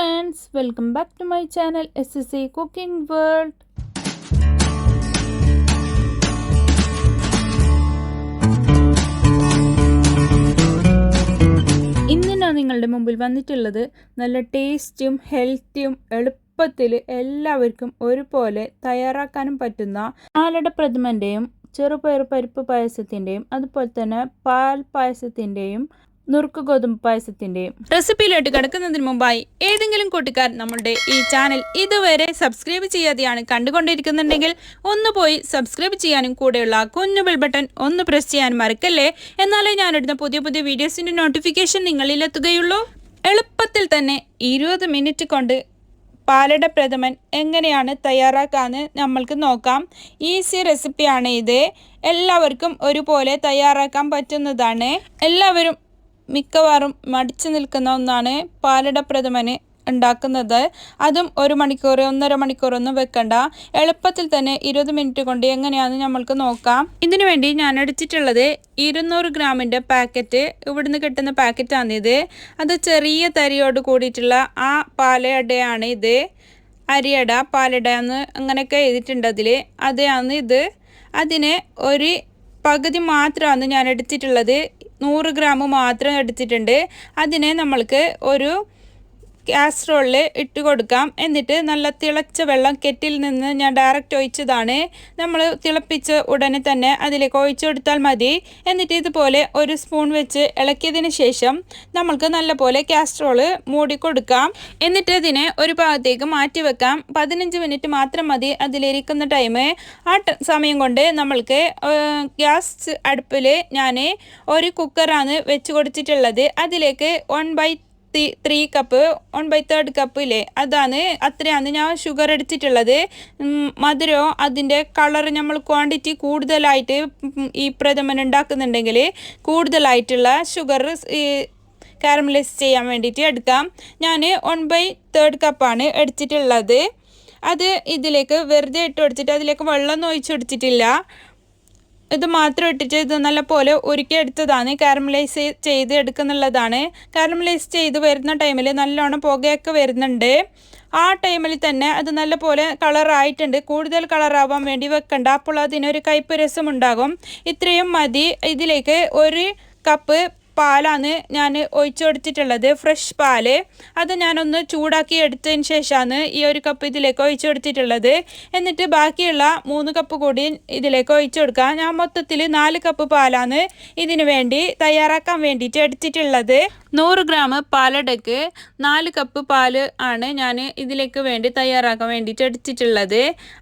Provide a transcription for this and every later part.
Friends welcome back to my channel S S C cooking world ഇന്ന് ഞാൻ നിങ്ങളുടെ മുമ്പിൽ വന്നിട്ടുള്ളത് നല്ല ടേസ്റ്റും ഹെൽത്തിയും എളുപ്പത്തിൽ എല്ലാവർക്കും ഒരുപോലെ തയ്യാറാക്കാനും പറ്റുന്ന ആലട പ്രഥമന്റെയും ചെറുപയർ പരിപ്പ് പായസത്തിന്റെയും അതുപോലെ തന്നെ പാൽ പായസത്തിന്റെയും നുറുക്ക് ഗോതമ്പ് പായസത്തിന്റെയും റെസിപ്പിയിലോട്ട് കിടക്കുന്നതിന് മുമ്പായി ഏതെങ്കിലും കൂട്ടുകാർ നമ്മളുടെ ഈ ചാനൽ ഇതുവരെ സബ്സ്ക്രൈബ് ചെയ്യാതെയാണ് കണ്ടുകൊണ്ടിരിക്കുന്നുണ്ടെങ്കിൽ ഒന്ന് പോയി സബ്സ്ക്രൈബ് ചെയ്യാനും കൂടെയുള്ള കുഞ്ഞു ബെൽ ബട്ടൺ ഒന്ന് പ്രസ് ചെയ്യാൻ മറക്കല്ലേ? എന്നാലേ ഞാനിടുന്ന പുതിയ പുതിയ വീഡിയോസിന്റെ നോട്ടിഫിക്കേഷൻ നിങ്ങളിൽ എത്തുകയുള്ളൂ. എളുപ്പത്തിൽ തന്നെ ഇരുപത് മിനിറ്റ് കൊണ്ട് പാലട പ്രഥമൻ എങ്ങനെയാണ് തയ്യാറാക്കാന്ന് നമ്മൾക്ക് നോക്കാം. ഈസി റെസിപ്പിയാണ് ഇത് എല്ലാവർക്കും ഒരുപോലെ തയ്യാറാക്കാൻ പറ്റുന്നതാണ്. എല്ലാവരും മിക്കവാറും മടിച്ചു നിൽക്കുന്ന ഒന്നാണ് പാലട പ്രഥമന് ഉണ്ടാക്കുന്നത്. അതും ഒരു മണിക്കൂർ ഒന്നര മണിക്കൂറൊന്നും വെക്കണ്ട. എളുപ്പത്തിൽ തന്നെ ഇരുപത് മിനിറ്റ് കൊണ്ട് എങ്ങനെയാണെന്ന് നമ്മൾക്ക് നോക്കാം. ഇതിനു വേണ്ടി ഞാൻ എടുത്തിട്ടുള്ളത് ഇരുന്നൂറ് ഗ്രാമിന്റെ പാക്കറ്റ് ഇവിടുന്ന് കിട്ടുന്ന പാക്കറ്റാണ് ഇത്. അത് ചെറിയ തരിയോട് കൂടിയിട്ടുള്ള ആ പാലടയാണ് ഇത്. അരിയട പാലട എന്ന് അങ്ങനെയൊക്കെ എഴുതിയിട്ടുണ്ട് അതിൽ അതാണ് ഇത്. അതിന് ഒരു പകുതി മാത്രമാണ് ഞാൻ എടുത്തിട്ടുള്ളത്. നൂറ് ഗ്രാം മാത്രം എടുത്തിട്ടുണ്ട്. അതിനെ നമ്മൾക്ക് ഒരു കാസ്ട്രോളിൽ ഇട്ട് കൊടുക്കാം. എന്നിട്ട് നല്ല തിളച്ച വെള്ളം കെറ്റിൽ നിന്ന് ഞാൻ ഡയറക്റ്റ് ഒഴിച്ചതാണ്. നമ്മൾ തിളപ്പിച്ച ഉടനെ തന്നെ അതിലേക്ക് ഒഴിച്ചു കൊടുത്താൽ മതി. എന്നിട്ട് ഇതുപോലെ ഒരു സ്പൂൺ വെച്ച് ഇളക്കിയതിന് ശേഷം നമ്മൾക്ക് നല്ലപോലെ കാസ്ട്രോൾ മൂടി കൊടുക്കാം. എന്നിട്ട് ഇതിനെ ഒരു ഭാഗത്തേക്ക് മാറ്റി വെക്കാം. പതിനഞ്ച് മിനിറ്റ് മാത്രം മതി അതിലിരിക്കുന്ന ടൈം ആ സമയം കൊണ്ട് നമ്മൾക്ക് ഗ്യാസ് അടുപ്പിൽ ഞാൻ ഒരു കുക്കറാണ് വെച്ച് കൊടുത്തിട്ടുള്ളത്. അതിലേക്ക് one by three cup one by third cup ഇല്ലേ? അതാണ് അത്രയാണ് ഞാൻ ഷുഗർ എടുത്തിട്ടുള്ളത് മധുരം അതിന്റെ കളർ നമ്മൾ ക്വാണ്ടിറ്റി കൂടുതലായിട്ട് ഈ പ്രഥമൻ ഉണ്ടാക്കുന്നുണ്ടെങ്കിൽ കൂടുതലായിട്ടുള്ള ഷുഗർ കാരമലൈസ് ചെയ്യാൻ വേണ്ടിയിട്ട് എടുക്കാം. ഞാൻ വൺ ബൈ തേർഡ് കപ്പാണ് എടുത്തിട്ടുള്ളത്. അത് ഇതിലേക്ക് വെറുതെ ഇട്ട് കൊടുത്തിട്ട് അതിലേക്ക് വെള്ളം ഒഴിച്ചു കൊടുത്തിട്ടില്ല. ഇത് മാത്രം ഇട്ടിട്ട് ഇത് നല്ലപോലെ ഒരുക്കി എടുത്തതാണ്. കാരമലൈസ് ചെയ്ത് എടുക്കുന്നുള്ളതാണ്. കാരമലൈസ് ചെയ്ത് വരുന്ന ടൈമിൽ നല്ലോണം പുകയൊക്കെ വരുന്നുണ്ട്. ആ ടൈമിൽ തന്നെ അത് നല്ലപോലെ കളറായിട്ടുണ്ട് കൂടുതൽ കളറാവാൻ വേണ്ടി വെക്കണ്ട. അപ്പോൾ അതിനൊരു കയ്പ്പ് രസമുണ്ടാകും. ഇത്രയും മതി. ഇതിലേക്ക് ഒരു കപ്പ് പാലാണ് ഞാൻ ഒഴിച്ചു കൊടുത്തിട്ടുള്ളത്. ഫ്രഷ് പാൽ. അത് ഞാനൊന്ന് ചൂടാക്കി എടുത്തതിന് ശേഷമാണ് ഈ ഒരു കപ്പ് ഇതിലേക്ക് ഒഴിച്ചു കൊടുത്തിട്ടുള്ളത്. എന്നിട്ട് ബാക്കിയുള്ള മൂന്ന് കപ്പ് കൂടി ഇതിലേക്ക് ഒഴിച്ചു കൊടുക്കാം ഞാൻ മൊത്തത്തിൽ നാല് കപ്പ് പാലാണ് ഇതിനു വേണ്ടി തയ്യാറാക്കാൻ വേണ്ടിയിട്ട് എടുത്തിട്ടുള്ളത്. നൂറ് ഗ്രാം പാലടക്ക് നാല് കപ്പ് പാൽ ആണ് ഞാൻ ഇതിലേക്ക് വേണ്ടി തയ്യാറാക്കാൻ വേണ്ടിയിട്ട് എടുത്തിട്ടുള്ളത്.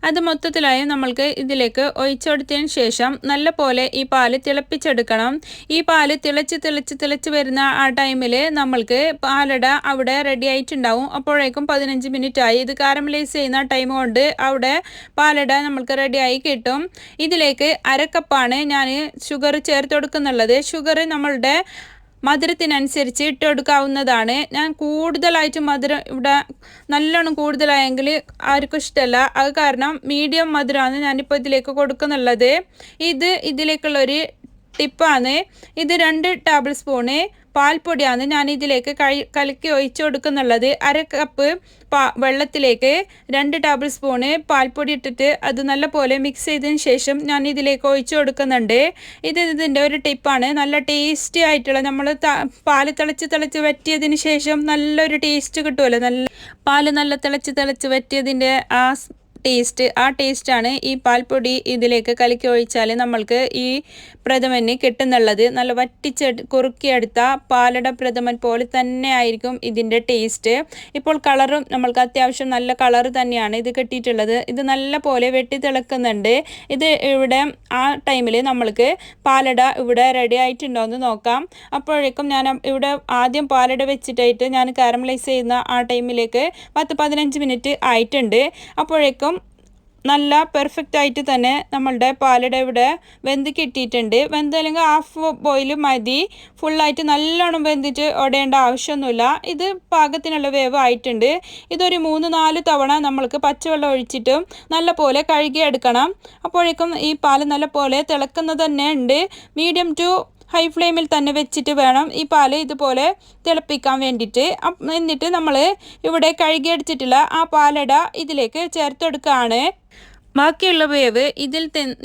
അത് മൊത്തത്തിലായി നമ്മൾക്ക് ഇതിലേക്ക് ഒഴിച്ചു കൊടുത്തതിന് ശേഷം നല്ല പോലെ ഈ പാൽ തിളപ്പിച്ചെടുക്കണം. ഈ പാൽ തിളച്ച് തിളച്ച് തിളച്ച് തിളച്ച് വരുന്ന ആ ടൈമിൽ നമ്മൾക്ക് പാലട അവിടെ റെഡി ആയിട്ടുണ്ടാവും. അപ്പോഴേക്കും പതിനഞ്ച് മിനിറ്റ് ആയി. ഇത് കാരമലൈസ് ചെയ്യുന്ന ടൈം കൊണ്ട് അവിടെ പാലട നമ്മൾക്ക് റെഡിയായി കിട്ടും. ഇതിലേക്ക് അരക്കപ്പാണ് ഞാൻ ഷുഗർ ചേർത്ത് കൊടുക്കുന്നുള്ളത്. ഷുഗർ നമ്മളുടെ മധുരത്തിനനുസരിച്ച് ഇട്ട് കൊടുക്കാവുന്നതാണ്. ഞാൻ കൂടുതലായിട്ട് മധുരം ഇവിടെ നല്ലോണം കൂടുതലായെങ്കിൽ ആർക്കും ഇഷ്ടമല്ല അത് കാരണം മീഡിയം മധുരമാണ് ഞാനിപ്പോൾ ഇതിലേക്ക് കൊടുക്കുന്നുള്ളത്. ഇത് ഇതിലേക്കുള്ളൊരു ടിപ്പാണ്. ഇത് രണ്ട് ടേബിൾ സ്പൂണ് പാൽപ്പൊടിയാണ് ഞാൻ ഇതിലേക്ക് കഴി കലക്കി ഒഴിച്ചു കൊടുക്കുന്നുള്ളത്. അര കപ്പ് പാ വെള്ളത്തിലേക്ക് രണ്ട് ടേബിൾ സ്പൂണ് പാൽപ്പൊടി ഇട്ടിട്ട് അത് നല്ലപോലെ മിക്സ് ചെയ്തതിന് ശേഷം ഞാൻ ഇതിലേക്ക് ഒഴിച്ചു കൊടുക്കുന്നുണ്ട്. ഇത് ഇതിന്റെ ഒരു ടിപ്പാണ്. നല്ല ടേസ്റ്റി ആയിട്ടുള്ള നമ്മൾ പാൽ തിളച്ച് തിളച്ച് വറ്റിയതിന് ശേഷം നല്ലൊരു ടേസ്റ്റ് കിട്ടുമല്ലോ നല്ല പാൽ നല്ല തിളച്ച് തിളച്ച് വറ്റിയതിന്റെ ആ ടേസ്റ്റ് ആ ടേസ്റ്റാണ് ഈ പാൽപ്പൊടി ഇതിലേക്ക് കലക്കി ഒഴിച്ചാൽ നമ്മൾക്ക് ഈ പ്രഥമന് കിട്ടുന്നുള്ളത്. നല്ല വറ്റിച്ച് കുറുക്കിയെടുത്ത പാലട പ്രഥമൻ പോലെ തന്നെ ആയിരിക്കും ഇതിന്റെ ടേസ്റ്റ് ഇപ്പോൾ കളറും നമ്മൾക്ക് അത്യാവശ്യം നല്ല കളർ തന്നെയാണ് ഇത് കിട്ടിയിട്ടുള്ളത്. ഇത് നല്ല പോലെ വെട്ടി തിളക്കുന്നുണ്ട്. ഇത് ഇവിടെ ആ ടൈമിൽ നമ്മൾക്ക് പാലട ഇവിടെ റെഡി ആയിട്ടുണ്ടോ എന്ന് നോക്കാം. അപ്പോഴേക്കും ഞാൻ ഇവിടെ ആദ്യം പാലട വെച്ചിട്ടായിട്ട് ഞാൻ കാരമലൈസ് ചെയ്യുന്ന ആ ടൈമിലേക്ക് പത്ത് പതിനഞ്ച് മിനിറ്റ് ആയിട്ടുണ്ട്. അപ്പോഴേക്കും നല്ല പെർഫെക്റ്റ് ആയിട്ട് തന്നെ നമ്മളുടെ പാലട ഇവിടെ വെന്ത് കിട്ടിയിട്ടുണ്ട്. വെന്ത് അല്ലെങ്കിൽ ഹാഫ് ബോയിൽ മതി. ഫുള്ളായിട്ട് നല്ലോണം വെന്തിട്ട് ഒടേണ്ട ആവശ്യമൊന്നുമില്ല. ഇത് പാകത്തിനുള്ള വേവ് ആയിട്ടുണ്ട്. ഇതൊരു മൂന്ന് നാല് തവണ നമ്മൾക്ക് പച്ചവെള്ളം ഒഴിച്ചിട്ടും നല്ല പോലെ കഴുകിയെടുക്കണം. അപ്പോഴേക്കും ഈ പാൽ നല്ല പോലെ തിളക്കുന്നത് തന്നെ ഉണ്ട്. മീഡിയം ടു ഹൈ ഫ്ലെയിമിൽ തന്നെ വെച്ചിട്ട് വേണം ഈ പാൽ ഇതുപോലെ തിളപ്പിക്കാൻ വേണ്ടിയിട്ട്. എന്നിട്ട് നമ്മൾ ഇവിടെ കഴുകിയെടുത്തിട്ടുള്ള ആ പാലട ഇതിലേക്ക് ചേർത്തെടുക്കുകയാണ് ബാക്കിയുള്ള വേവ് ഇതിൽ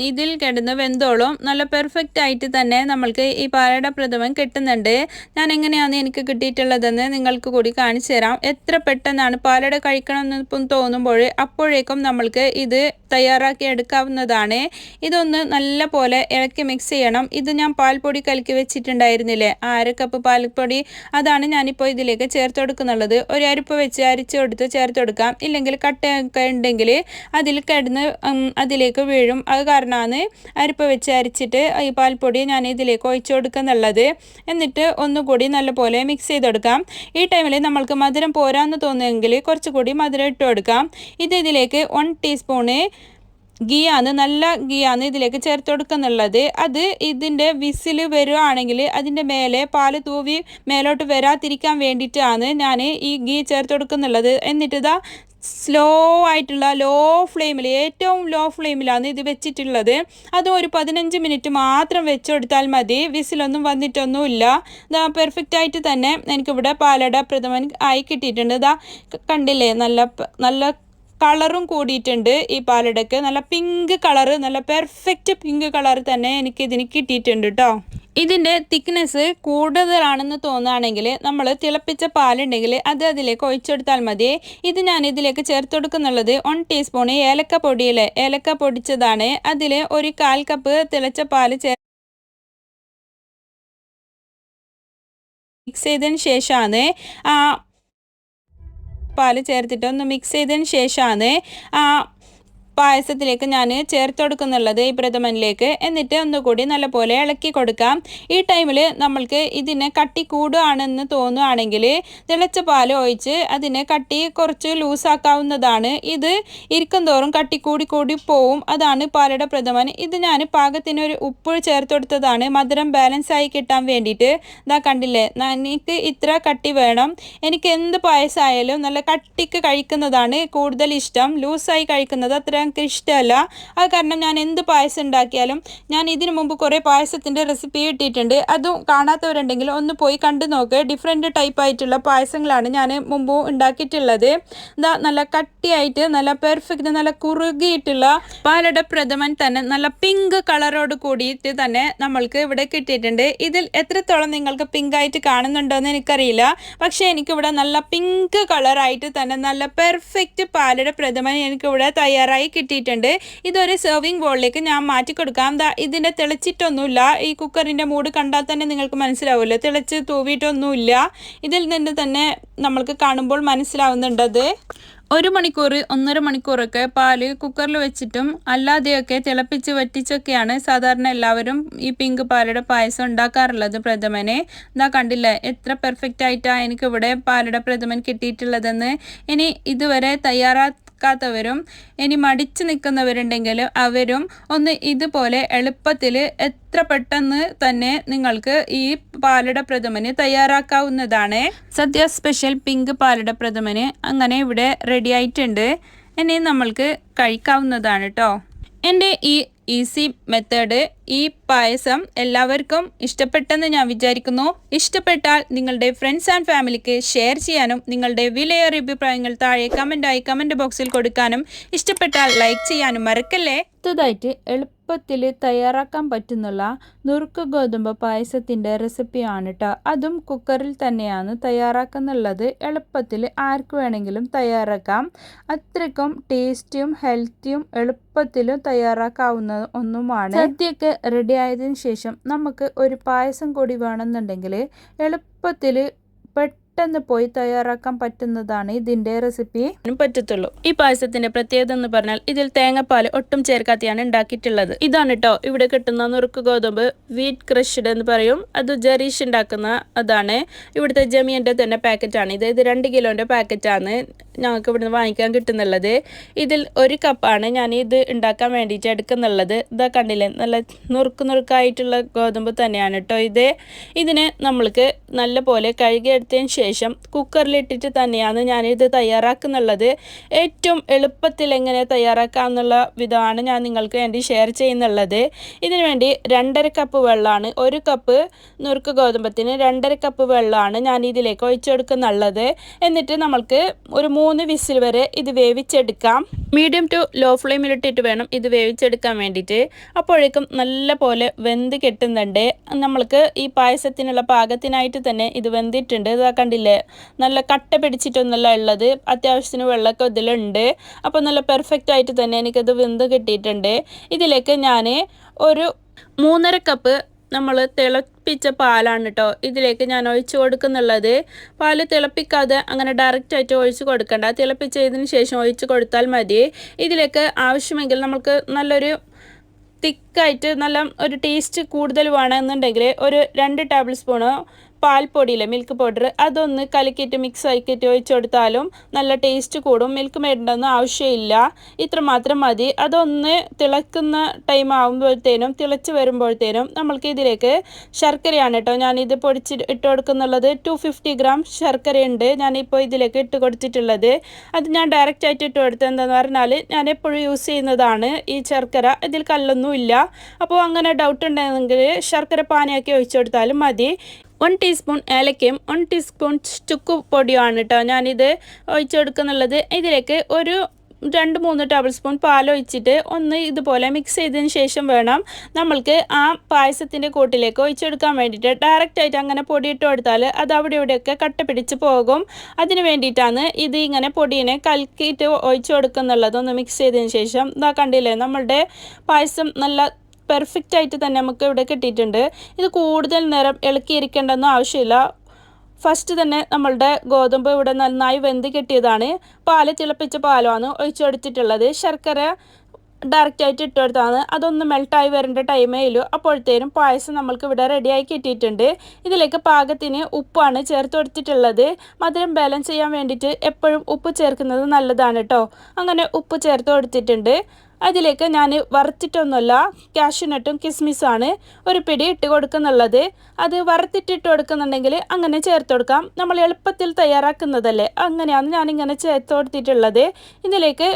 ഇതിൽ കിടന്ന് വെന്തോളം. നല്ല പെർഫെക്റ്റ് ആയിട്ട് തന്നെ നമ്മൾക്ക് ഈ പാലട പ്രഥമൻ കിട്ടുന്നുണ്ട്. ഞാൻ എങ്ങനെയാണ് എനിക്ക് കിട്ടിയിട്ടുള്ളതെന്ന് നിങ്ങൾക്ക് കൂടി കാണിച്ചു തരാം. എത്ര പെട്ടെന്നാണ് പാലട കഴിക്കണം എന്ന് തോന്നുമ്പോൾ അപ്പോഴേക്കും നമ്മൾക്ക് ഇത് തയ്യാറാക്കി എടുക്കാവുന്നതാണ്. ഇതൊന്ന് നല്ല പോലെ ഇളക്കി മിക്സ് ചെയ്യണം. ഇത് ഞാൻ പാൽപ്പൊടി കലക്കി വെച്ചിട്ടുണ്ടായിരുന്നില്ലേ? അര കപ്പ് പാൽപ്പൊടി. അതാണ് ഞാനിപ്പോൾ ഇതിലേക്ക് ചേർത്ത് കൊടുക്കുന്നുള്ളത്. ഒരു അരിപ്പ് വെച്ച് അരിച്ചു കൊടുത്ത് ചേർത്ത് കൊടുക്കാം. ഇല്ലെങ്കിൽ കട്ടയൊക്കെ ഉണ്ടെങ്കിൽ അതിൽ കിടന്ന് അതിലേക്ക് വീഴും. അത് കാരണമാണ് അരിപ്പ് വെച്ച് അരിച്ചിട്ട് ഈ പാൽപ്പൊടി ഞാൻ ഇതിലേക്ക് ഒഴിച്ചു കൊടുക്കുന്നുള്ളത്. എന്നിട്ട് ഒന്നുകൂടി നല്ലപോലെ മിക്സ് ചെയ്ത് കൊടുക്കാം ഈ ടൈമിൽ നമ്മൾക്ക് മധുരം പോരാന്ന് തോന്നുമെങ്കിൽ കുറച്ചുകൂടി മധുരം ഇട്ട് കൊടുക്കാം. ഇത് ഇതിലേക്ക് വൺ ടീസ്പൂണ് ഗീയാണ് നല്ല ഗീയാണ് ഇതിലേക്ക് ചേർത്ത് കൊടുക്കുന്നുള്ളത്. അത് ഇതിന്റെ വിസിൽ വരുവാണെങ്കിൽ അതിന്റെ മേലെ പാൽ തൂവി മേലോട്ട് വരാതിരിക്കാൻ വേണ്ടിയിട്ടാണ് ഞാൻ ഈ ഗീ ചേർത്ത് കൊടുക്കുന്നുള്ളത്. എന്നിട്ട് ഇതാ സ്ലോ ആയിട്ടുള്ള ലോ ഫ്ലെയിമിൽ ഏറ്റവും ലോ ഫ്ലെയിമിലാണ് ഇത് വെച്ചിട്ടുള്ളത്. അതും ഒരു പതിനഞ്ച് മിനിറ്റ് മാത്രം വെച്ചെടുത്താൽ മതി. വിസിലൊന്നും വന്നിട്ടൊന്നുമില്ല. ഇതാ പെർഫെക്റ്റ് ആയിട്ട് തന്നെ എനിക്കിവിടെ പാലട പ്രഥമൻ ആയി കിട്ടിയിട്ടുണ്ട്. ഇതാ കണ്ടില്ലേ? നല്ല നല്ല കളറും കൂടിയിട്ടുണ്ട് ഈ പാലടക്ക്. നല്ല പിങ്ക് കളറ് നല്ല പെർഫെക്റ്റ് പിങ്ക് കളർ തന്നെ എനിക്കിതിന് കിട്ടിയിട്ടുണ്ട് കേട്ടോ ഇതിന്റെ തിക്നെസ് കൂടുതലാണെന്ന് തോന്നുകയാണെങ്കിൽ നമ്മൾ തിളപ്പിച്ച പാലുണ്ടെങ്കിൽ അത് അതിലേക്ക് ഒഴിച്ചെടുത്താൽ മതി. ഇത് ഞാൻ ഇതിലേക്ക് ചേർത്ത് കൊടുക്കുന്നുള്ളത് വൺ ടീസ്പൂൺ ഏലക്ക പൊടിയിൽ. ഏലക്ക പൊടിച്ചതാണ്. അതിൽ ഒരു കാൽ കപ്പ് തിളച്ച പാൽ ചേർ മിക്സ് ചെയ്തതിന് ശേഷമാണ് ആ പാൽ ചേർത്തിട്ട് ഒന്ന് മിക്സ് ചെയ്തതിന് ശേഷമാണ് ആ പായസത്തിലേക്ക് ഞാൻ ചേർത്ത് കൊടുക്കുന്നുള്ളത് ഈ പ്രഥമനിലേക്ക്. എന്നിട്ട് ഒന്നുകൂടി നല്ലപോലെ ഇളക്കി കൊടുക്കാം. ഈ ടൈമിൽ നമ്മൾക്ക് ഇതിനെ കട്ടി കൂടുകയാണെന്ന് തോന്നുകയാണെങ്കിൽ തിളച്ച പാൽ ഒഴിച്ച് അതിനെ കട്ടി കുറച്ച് ലൂസാക്കാവുന്നതാണ്. ഇത് ഇരിക്കും തോറും കട്ടി കൂടി കൂടി പോവും. അതാണ് പാലട പ്രഥമൻ. ഇത് ഞാൻ പാകത്തിന് ഒരു ഉപ്പ് ചേർത്ത് കൊടുത്തതാണ്. മധുരം ബാലൻസ് ആയി കിട്ടാൻ വേണ്ടിയിട്ട്. ഇതാ കണ്ടില്ലേ? എനിക്ക് ഇത്ര കട്ടി വേണം. എനിക്ക് എന്ത് പായസമായാലും നല്ല കട്ടിക്ക് കഴിക്കുന്നതാണ് കൂടുതൽ ഇഷ്ടം. ലൂസായി കഴിക്കുന്നത് അത്ര എനിക്ക് ഇഷ്ടമല്ല. അത് കാരണം ഞാൻ എന്ത് പായസം ഉണ്ടാക്കിയാലും ഞാൻ ഇതിനു മുമ്പ് കുറേ പായസത്തിന്റെ റെസിപ്പി ഇട്ടിട്ടുണ്ട്. അതും കാണാത്തവരുണ്ടെങ്കിൽ ഒന്ന് പോയി കണ്ടു നോക്ക്. ഡിഫറെന്റ് ടൈപ്പ് ആയിട്ടുള്ള പായസങ്ങളാണ് ഞാൻ മുമ്പ് ഉണ്ടാക്കിയിട്ടുള്ളത്. ഇതാ നല്ല കട്ടിയായിട്ട് നല്ല പെർഫെക്റ്റ് നല്ല കുറുകിയിട്ടുള്ള പാലട പ്രഥമൻ തന്നെ നല്ല പിങ്ക് കളറോട് കൂടിയിട്ട് തന്നെ നമ്മൾക്ക് ഇവിടെ കിട്ടിയിട്ടുണ്ട്. ഇതിൽ എത്രത്തോളം നിങ്ങൾക്ക് പിങ്ക് ആയിട്ട് കാണുന്നുണ്ടോ എന്ന് എനിക്കറിയില്ല. പക്ഷേ എനിക്കിവിടെ നല്ല പിങ്ക് കളറായിട്ട് തന്നെ നല്ല പെർഫെക്റ്റ് പാലട പ്രഥമൻ എനിക്കിവിടെ തയ്യാറായി കിട്ടിയിട്ടുണ്ട്. ഇതൊരു സെർവിങ് ബോളിലേക്ക് ഞാൻ മാറ്റി കൊടുക്കാം ദാ ഇതിന്റെ തിളച്ചിട്ടൊന്നുമില്ല. ഈ കുക്കറിന്റെ മൂട് കണ്ടാൽ തന്നെ നിങ്ങൾക്ക് മനസ്സിലാവുമല്ലോ. തിളച്ച് തൂവിയിട്ടൊന്നുമില്ല. ഇതിൽ നിന്ന് തന്നെ നമ്മൾക്ക് കാണുമ്പോൾ മനസ്സിലാവുന്നുണ്ടത്. ഒരു മണിക്കൂർ ഒന്നര മണിക്കൂറൊക്കെ പാൽ കുക്കറിൽ വെച്ചിട്ടും അല്ലാതെയൊക്കെ തിളപ്പിച്ച് വറ്റിച്ചൊക്കെയാണ് സാധാരണ എല്ലാവരും ഈ പിങ്ക് പാലയുടെ പായസം ഉണ്ടാക്കാറുള്ളത് പ്രഥമനെ. ഇതാ കണ്ടില്ലേ? എത്ര പെർഫെക്റ്റ് ആയിട്ടാണ് എനിക്കിവിടെ പാലട പ്രഥമൻ കിട്ടിയിട്ടുള്ളതെന്ന്. ഇനി ഇതുവരെ തയ്യാറാക്കാത്തവരും ഇനി മടിച്ചു നിൽക്കുന്നവരുണ്ടെങ്കിൽ അവരും ഒന്ന് ഇതുപോലെ എളുപ്പത്തിൽ എത്ര പെട്ടെന്ന് തന്നെ നിങ്ങൾക്ക് ഈ പാലട പ്രഥമന് തയ്യാറാക്കാവുന്നതാണ്. സദ്യ സ്പെഷ്യൽ പിങ്ക് പാലട പ്രഥമന് അങ്ങനെ ഇവിടെ റെഡി ആയിട്ടുണ്ട്. ഇനി നമ്മൾക്ക് കഴിക്കാവുന്നതാണ് കേട്ടോ എന്റെ ഈ ഈസി മെത്തേഡ് ഈ പായസം എല്ലാവർക്കും ഇഷ്ടപ്പെട്ടെന്ന് ഞാൻ വിചാരിക്കുന്നു. ഇഷ്ടപ്പെട്ടാൽ നിങ്ങളുടെ ഫ്രണ്ട്സ് ആൻഡ് ഫാമിലിക്ക് ഷെയർ ചെയ്യാനും നിങ്ങളുടെ വിലയേറിയ അഭിപ്രായങ്ങൾ താഴെ കമന്റായി കമന്റ് ബോക്സിൽ കൊടുക്കാനും. ഇഷ്ടപ്പെട്ടാൽ ലൈക്ക് ചെയ്യാനും മറക്കല്ലേ? അടുത്തതായിട്ട് എളുപ്പത്തിൽ തയ്യാറാക്കാൻ പറ്റുന്നുള്ള നുറുക്ക് ഗോതമ്പ് പായസത്തിന്റെ റെസിപ്പിയാണ് കേട്ടോ അതും കുക്കറിൽ തന്നെയാണ് തയ്യാറാക്കുന്നുള്ളത്. എളുപ്പത്തിൽ ആർക്ക് വേണമെങ്കിലും തയ്യാറാക്കാം. അത്രയ്ക്കും ടേസ്റ്റിയും ഹെൽത്തിയും എളുപ്പത്തിലും തയ്യാറാക്കാവുന്ന ഒന്നുമാണ്. സദ്യയൊക്കെ റെഡി ആയതിനു ശേഷം നമുക്ക് ഒരു പായസം കൂടി വേണമെന്നുണ്ടെങ്കിൽ എളുപ്പത്തിൽ പെട്ടെന്ന് പോയി തയ്യാറാക്കാൻ പറ്റുന്നതാണ് ഇതിന്റെ റെസിപ്പി പറ്റത്തുള്ളൂ. ഈ പായസത്തിന്റെ പ്രത്യേകത എന്ന് പറഞ്ഞാൽ ഇതിൽ തേങ്ങാപ്പാൽ ഒട്ടും ചേർക്കാതെയാണ് ഉണ്ടാക്കിയിട്ടുള്ളത്. ഇതാണ് കേട്ടോ ഇവിടെ കിട്ടുന്ന നുറുക്ക് ഗോതമ്പ് വീറ്റ് ക്രഷ്ഡ് എന്ന് പറയും. അത് ജറീഷ് ഉണ്ടാക്കുന്ന അതാണ്. ഇവിടുത്തെ ജമിയന്റെ തന്നെ പാക്കറ്റാണ്. ഇത് ഇത് രണ്ട് കിലോന്റെ പാക്കറ്റാണ് ഞങ്ങൾക്ക് ഇവിടുന്ന് വാങ്ങിക്കാൻ കിട്ടുന്നുള്ളത്. ഇതിൽ ഒരു കപ്പാണ് ഞാൻ ഇത് ഉണ്ടാക്കാൻ വേണ്ടിയിട്ട് എടുക്കുന്നുള്ളത്. ഇതാ കണ്ടില്ലേ? നല്ല നുറുക്ക് നുറുക്കായിട്ടുള്ള ഗോതമ്പ് തന്നെയാണ് കേട്ടോ ഇത്. ഇതിനെ നമ്മൾക്ക് നല്ല പോലെ കഴുകിയെടുത്തതിന് ശേഷം കുക്കറിലിട്ടിട്ട് തന്നെയാണ് ഞാനിത് തയ്യാറാക്കുന്നുള്ളത്. ഏറ്റവും എളുപ്പത്തിൽ എങ്ങനെ തയ്യാറാക്കാം എന്നുള്ള വിധമാണ് ഞാൻ നിങ്ങൾക്ക് വേണ്ടി ഷെയർ ചെയ്യുന്നുള്ളത്. ഇതിനു വേണ്ടി രണ്ടര കപ്പ് വെള്ളമാണ് ഒരു കപ്പ് നുറുക്ക് ഗോതമ്പത്തിന് രണ്ടര കപ്പ് വെള്ളമാണ് ഞാൻ ഇതിലേക്ക് ഒഴിച്ചെടുക്കുന്നുള്ളത് എന്നിട്ട് നമ്മൾക്ക് ഒരു മൂന്ന് വിസിൽ വരെ ഇത് വേവിച്ചെടുക്കാം. മീഡിയം ടു ലോ ഫ്ലെയിമിലിട്ടിട്ട് വേണം ഇത് വേവിച്ചെടുക്കാൻ വേണ്ടിയിട്ട്. അപ്പോഴേക്കും നല്ല പോലെ വെന്ത് കെട്ടുന്നുണ്ട്. നമ്മൾക്ക് ഈ പായസത്തിനുള്ള പാകത്തിനായിട്ട് തന്നെ ഇത് വെന്തിട്ടുണ്ട്. ഇതാ കണ്ടില്ലേ? നല്ല കട്ട പിടിച്ചിട്ടൊന്നുമല്ല ഉള്ളത്. അത്യാവശ്യത്തിന് വെള്ളമൊക്കെ ഇതിലുണ്ട്. അപ്പോൾ നല്ല പെർഫെക്റ്റ് ആയിട്ട് തന്നെ എനിക്കത് വെന്ത് കിട്ടിയിട്ടുണ്ട്. ഇതിലേക്ക് ഞാൻ ഒരു മൂന്നര കപ്പ് നമ്മൾ തിളപ്പിച്ച പാലാണ് കേട്ടോ ഇതിലേക്ക് ഞാൻ ഒഴിച്ച് കൊടുക്കുന്നുള്ളത്. പാൽ തിളപ്പിക്കാതെ അങ്ങനെ ഡയറക്റ്റ് ആയിട്ട് ഒഴിച്ച് കൊടുക്കണ്ട. തിളപ്പിച്ചതിന് ശേഷം ഒഴിച്ച് കൊടുത്താൽ മതി. ഇതിലേക്ക് ആവശ്യമെങ്കിൽ നമുക്ക് നല്ലൊരു തിക്കായിട്ട് നല്ല ഒരു ടേസ്റ്റ് കൂടുതൽ വേണമെന്നുണ്ടെങ്കിൽ ഒരു രണ്ട് ടേബിൾ സ്പൂണ് പാൽപ്പൊടിയില്ലേ മിൽക്ക് പൗഡർ അതൊന്ന് കലക്കിയിട്ട് മിക്സ് ആക്കിയിട്ട് ഒഴിച്ചു കൊടുത്താലും നല്ല ടേസ്റ്റ് കൂടും. മിൽക്ക് മേടേണ്ടൊന്നും ആവശ്യമില്ല. ഇത്ര മാത്രം മതി. അതൊന്ന് തിളക്കുന്ന ടൈം ആകുമ്പോഴത്തേനും തിളച്ച് വരുമ്പോഴത്തേനും നമ്മൾക്ക് ഇതിലേക്ക് ശർക്കരയാണ് കേട്ടോ ഞാനിത് പൊടിച്ച് ഇട്ട് കൊടുക്കുന്നുള്ളത് ടു ഫിഫ്റ്റി ഗ്രാം ശർക്കരയുണ്ട്. ഞാനിപ്പോൾ ഇതിലേക്ക് ഇട്ട് കൊടുത്തിട്ടുള്ളത്. അത് ഞാൻ ഡയറക്റ്റ് ആയിട്ട് ഇട്ട് കൊടുത്തത് എന്താണെന്ന് പറഞ്ഞാൽ ഞാൻ എപ്പോഴും യൂസ് ചെയ്യുന്നതാണ് ഈ ശർക്കര. ഇതിൽ കല്ലൊന്നുമില്ല. അപ്പോൾ അങ്ങനെ ഡൗട്ട് ഉണ്ടെങ്കിൽ ശർക്കര പാനിയാക്കി ഒഴിച്ചു കൊടുത്താലും മതി. വൺ ടീസ്പൂൺ ഏലക്കയും വൺ ടീസ്പൂൺ ചുക്ക് പൊടിയുമാണ് കേട്ടോ. ഞാനിത് ഒഴിച്ചെടുക്കുന്നുള്ളത്. ഇതിലേക്ക് ഒരു രണ്ട് മൂന്ന് ടേബിൾ സ്പൂൺ പാൽ ഒഴിച്ചിട്ട് ഒന്ന് ഇതുപോലെ മിക്സ് ചെയ്തതിന് ശേഷം വേണം നമ്മൾക്ക് ആ പായസത്തിന്റെ കൂട്ടിലേക്ക് ഒഴിച്ചെടുക്കാൻ വേണ്ടിയിട്ട്. ഡയറക്റ്റ് ആയിട്ട് അങ്ങനെ പൊടിയിട്ട് കൊടുത്താൽ അത് അവിടെ ഇവിടെയൊക്കെ കട്ട പിടിച്ച് പോകും. അതിന് വേണ്ടിയിട്ടാണ് ഇത് ഇങ്ങനെ പൊടിയിനെ കലക്കിയിട്ട് ഒഴിച്ചു കൊടുക്കുന്നുള്ളത്. ഒന്ന് മിക്സ് ചെയ്തതിന് ശേഷം. ഇതാ കണ്ടില്ലേ? നമ്മളുടെ പായസം നല്ല പെർഫെക്റ്റ് ആയിട്ട് തന്നെ നമുക്ക് ഇവിടെ കിട്ടിയിട്ടുണ്ട്. ഇത് കൂടുതൽ നേരം ഇളക്കിയിരിക്കേണ്ടെന്നും ആവശ്യമില്ല. ഫസ്റ്റ് തന്നെ നമ്മളുടെ ഗോതമ്പ് ഇവിടെ നന്നായി വെന്ത് കിട്ടിയതാണ്. പാൽ തിളപ്പിച്ച പാലമാണ് ഒഴിച്ചെടുത്തിട്ടുള്ളത് ശർക്കര ഡയറക്റ്റ് ആയിട്ട് ഇട്ടെടുത്താണ് അതൊന്ന് മെൽട്ടായി വരേണ്ട ടൈമേ ഉള്ളൂ. അപ്പോഴത്തേനും പായസം നമ്മൾക്ക് ഇവിടെ റെഡിയായി കിട്ടിയിട്ടുണ്ട്. ഇതിലേക്ക് പാകത്തിന് ഉപ്പാണ് ചേർത്ത് കൊടുത്തിട്ടുള്ളത്. മധുരം ബാലൻസ് ചെയ്യാൻ വേണ്ടിയിട്ട് എപ്പോഴും ഉപ്പ് ചേർക്കുന്നത് നല്ലതാണ് കേട്ടോ. അങ്ങനെ ഉപ്പ് ചേർത്ത് കൊടുത്തിട്ടുണ്ട്. അതിലേക്ക് ഞാൻ വറുത്തിട്ടൊന്നുമല്ല കാഷ്യൂനട്ടും കിസ്മിസാണ് ഒരു പിടി ഇട്ട് കൊടുക്കുന്നുള്ളത്. അത് വറുത്തിട്ടിട്ട് കൊടുക്കുന്നുണ്ടെങ്കിൽ അങ്ങനെ ചേർത്ത് കൊടുക്കാം. നമ്മൾ എളുപ്പത്തിൽ തയ്യാറാക്കുന്നതല്ലേ? അങ്ങനെയാണ് ഞാനിങ്ങനെ ചേർത്ത് കൊടുത്തിട്ടുള്ളത്. ഇതിലേക്ക്